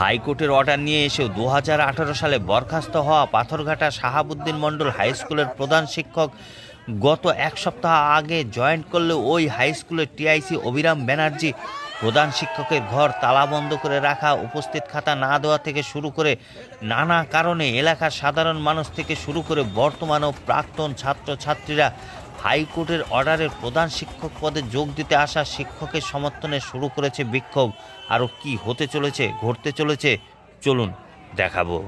হাইকোর্টের অর্ডার নিয়ে এসেও দু হাজার আঠারো সালে বরখাস্ত হওয়া পাথরঘাটা শাহাবুদ্দিন মণ্ডল হাই স্কুলের প্রধান শিক্ষক গত এক সপ্তাহ আগে জয়েন্ট করলে ওই হাই স্কুলের টিআইসি অভিরাম ব্যানার্জি প্রধান শিক্ষকের ঘর তালাবন্ধ করে রাখা, উপস্থিত খাতা না দেওয়া থেকে শুরু করে নানা কারণে এলাকার সাধারণ মানুষ থেকে শুরু করে বর্তমান ও প্রাক্তন ছাত্রছাত্রীরা হাইকোর্টের অর্ডারের প্রধান শিক্ষক পদে যোগ দিতে আসা শিক্ষকের সমর্থনে শুরু করেছে বিক্ষোভ। আরও কি হতে চলেছে, ঘটতে চলেছে, চলুন দেখাবো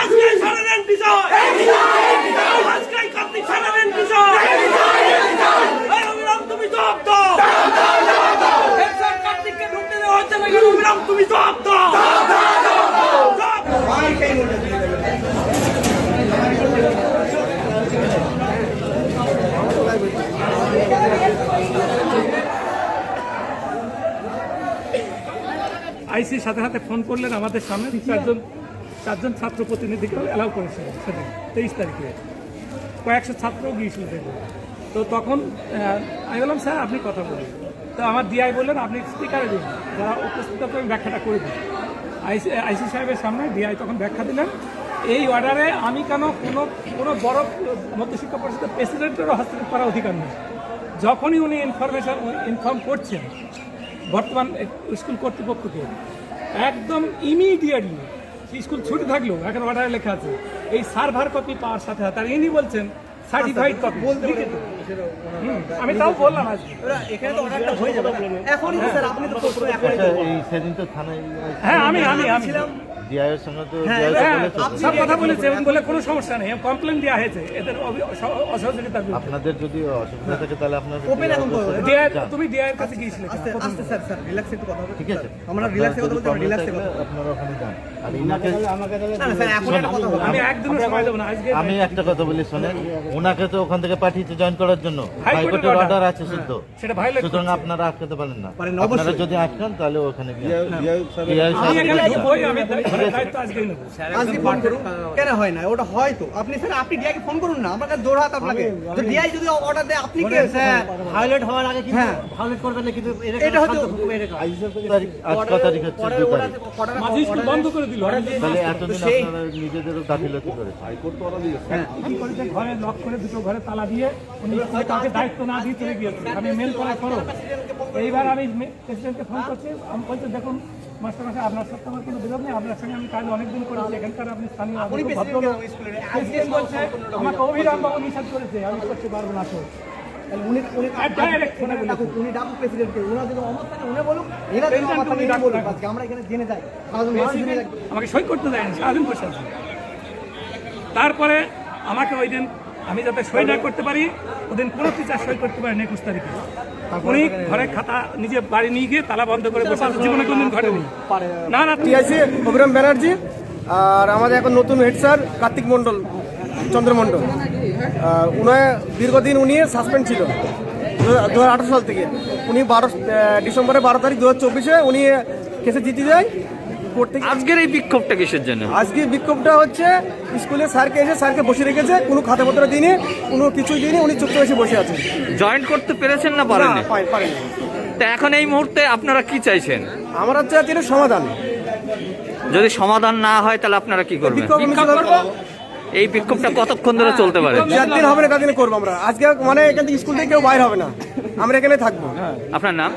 আজকে ছাড়ালেন বিজয় আজকে আপনি ছাড়ালেন বিজয় এই অবিরাম তুমি জবাব দাও হেডস্যার কার্তিককে ঢুকতে দেওয়া হচ্ছে না কেন অবিরাম তুমি জবাব দাও জবাব দাও। আইসির সাথে সাথে ফোন করলেন আমাদের সামনে। চারজন চারজন ছাত্র প্রতিনিধিকে অ্যালাউ করেছিল সেদিন, তেইশ তারিখে। কয়েকশো ছাত্রও গিয়েছিল দেখুন তো তখন আমি বললাম, স্যার, আপনি কথা বলুন। তো আমার ডিআই বললেন, আপনি স্পিকারে দিন, যারা উপস্থিত আমি ব্যাখ্যাটা করে দিই। আইসি আইসি সাহেবের সামনে ডিআই তখন ব্যাখ্যা দিলেন, এই অর্ডারে আমি কেন কোনো কোনো বড় মধ্যশিক্ষা পরিষদের প্রেসিডেন্টেরও হস্তক্ষেপ করার অধিকার নেই? যখনই উনি ইনফরমেশন ইনফর্ম করছেন, বর্তমান স্কুল কর্তৃপক্ষকে একদম ইমিডিয়েটলি স্কুল ছুটি থাকলেও এখন অর্ডারে লেখা আছে এই সার্ভার কপি পাওয়ার সাথে সাথে আর ইনি বলছেন সার্টিফাইড কপি বলতে আমি তাও বললাম আজ এখানে তো অর্ডারটা হয়ে যাবে। এখনই স্যার আপনি তো আচ্ছা, এই সেদিন তো থানায় হ্যাঁ আমি আমি আমি ডিআইয়ের সঙ্গে তো হ্যাঁ, হ্যাঁ। সব কথা বলেছে এবং বলে কোনো সমস্যা নেই কমপ্লেন দেওয়া হয়েছে এদের অভি- অস- অসহযোগিতার বিরুদ্ধে। আপনাদের যদি অসুবিধা থাকে তাহলে আপনার Open এখন তুমি ডিআইয়ের কাছে গিয়েছিলে আস্তে স্যার স্যার রিল্যাক্সে একটু কথা ঠিক আছে। আমরা রিল্যাক্সে কথা বলতে রিল্যাক্সে কথা আপনারা ওখানে যান আর ইনাকে না না স্যার এখন একটা কথা বলব আমি সময় দেবো না আজকে আমি একটা কথা বলি শোনেন। ওনাকে তো ওখান থেকে পাঠিয়েছে জয়েন করার জন্য। হাইকোর্টের অর্ডার আছে শুদ্ধ। সেটা ভাইলেট সুতরাং আপনারা আটকাতে পারেন না। আপনারা যদি আটকান তাহলে ওখানে গিয়ে DIO আজকে ফোন করুন। কেন হয় না? ওটা হয় তো। আপনি স্যার আপনি ফোন করুন না। আমার কাছে দৌড়াত আপনাকে। তো ডিআই যদি অর্ডার দেয় আপনি কে? স্যার। ভায়োলেট হওয়ার আগে কিন্তু হ্যাঁ। ভায়োলেট করবেন না কিন্তু এটা হচ্ছে আজ ক তারিখ হচ্ছে দু তারিখ। মাঝে স্কুল বন্ধ করে দিল। তাহলে এতদিন আপনারা নিজেদেরও গাফিলতি করেছেন। কি করেছে ঘরে লক করে দুটো ঘরে তালা দিয়ে উনি দায়িত্ব না দিয়ে চলে গিয়েছে আমি মেল করা করো এইবার আমি প্রেসিডেন্টকে ফোন করছি। আমি বলছি দেখুন মাস্টার মাসে আপনার সাথে আমার কোনো বিরোধ নেই। আপনার সঙ্গে আমি কাজ অনেকদিন করেছি। এখানকার আপনি স্থানীয় আপনি খুব ভদ্রলোক। প্রেসিডেন্ট বলছে আমাকে অভিরাম বাবু নিষেধ করেছে। আমি করতে পারব না তো। উনি উনি আর ফোনে বলেছে। উনি ডাকুক প্রেসিডেন্টকে ওনার যদি অমত থাকে উনি বলুক এরা যদি অমত থাকে উনি উনি ডাকুক, বলুক। ডাকুক। আজকে আমরা এখানে জেনে যাই। আমাকে সই করতে দেয়নি সারাদিন বসে আছে। তারপরে আমাকে ওই দিন আমি যাতে সই না করতে পারি, ওদিন কোনো টিচার সই করতে পারেন একুশ তারিখে। উনি ঘরে খাতা, নিজে বাড়ি নিয়ে গিয়ে তালা বন্ধ করে বসে জীবনে কোনদিন ঘটেনি না না টিআইসি, অভিরাম ব্যানার্জি, আর আমাদের এখন নতুন হেড স্যার কার্তিক মণ্ডল, চন্দ্র মণ্ডল। উনি দীর্ঘদিন উনি সাসপেন্ড ছিল, দু হাজার আঠারো সাল থেকে। উনি বারো ডিসেম্বরের বারো তারিখ দু হাজার চব্বিশে উনি কেসে জিতে যায় থেকে আজকের এই বিক্ষোভটা কিসের জন্য? আজকে বিক্ষোভটা হচ্ছে স্কুলে স্যারকে এসে স্যারকে বসে রেখেছে কোনো খাতাপত্র দিনে কোনো কিছুই দিনে উনি চুপচাপ এসে বসে আছে জয়েন্ট করতে পেরেছেন না না পারেননি তা এখন এই মুহূর্তে আপনারা কি চাইছেন? আমরা এটা সমাধান। যদি সমাধান না হয় তাহলে আপনারা কি করবেন? বিক্ষোভ এই বিক্ষোভটা কতক্ষণ ধরে চলতে পারে? দিন হবে না তার দিনে করব আমরা। আজকে মানে এখান থেকে স্কুল থেকে কেউ বাইরে হবে না। আমরা এখানে থাকব। আপনার নাম?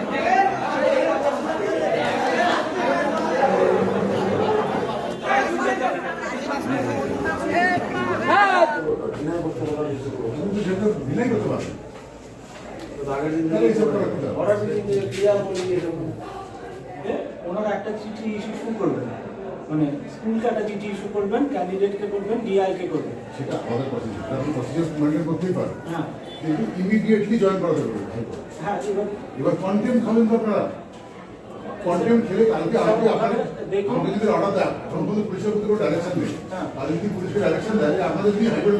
ওনারা একটা চিঠি ইস্যু করবেন। মানে স্কুলকে একটা চিঠি ইস্যু করবেন ক্যান্ডিডেটকে করবেন ডিআই করবেন। সেটা আমাদের প্রসিডিউর আপনি প্রসিডিউর মেনটেন করতেই পারেন হ্যাঁ। কিন্তু ইমিডিয়েটলি জয়েন করাতে পারবেন হ্যাঁ এবার এবার কন্টেন্ট খাবেন তো আপনারা। কন্টিনিউ খেলে কালকে দেখুন। যদি অর্ডার দেয় সম্পূর্ণ পুলিশের কোনো ডাইরেকশন নেই। হ্যাঁ। যদি পুলিশকে ডাইরেকশন দেয় যে আপনাদের হাইকোর্টে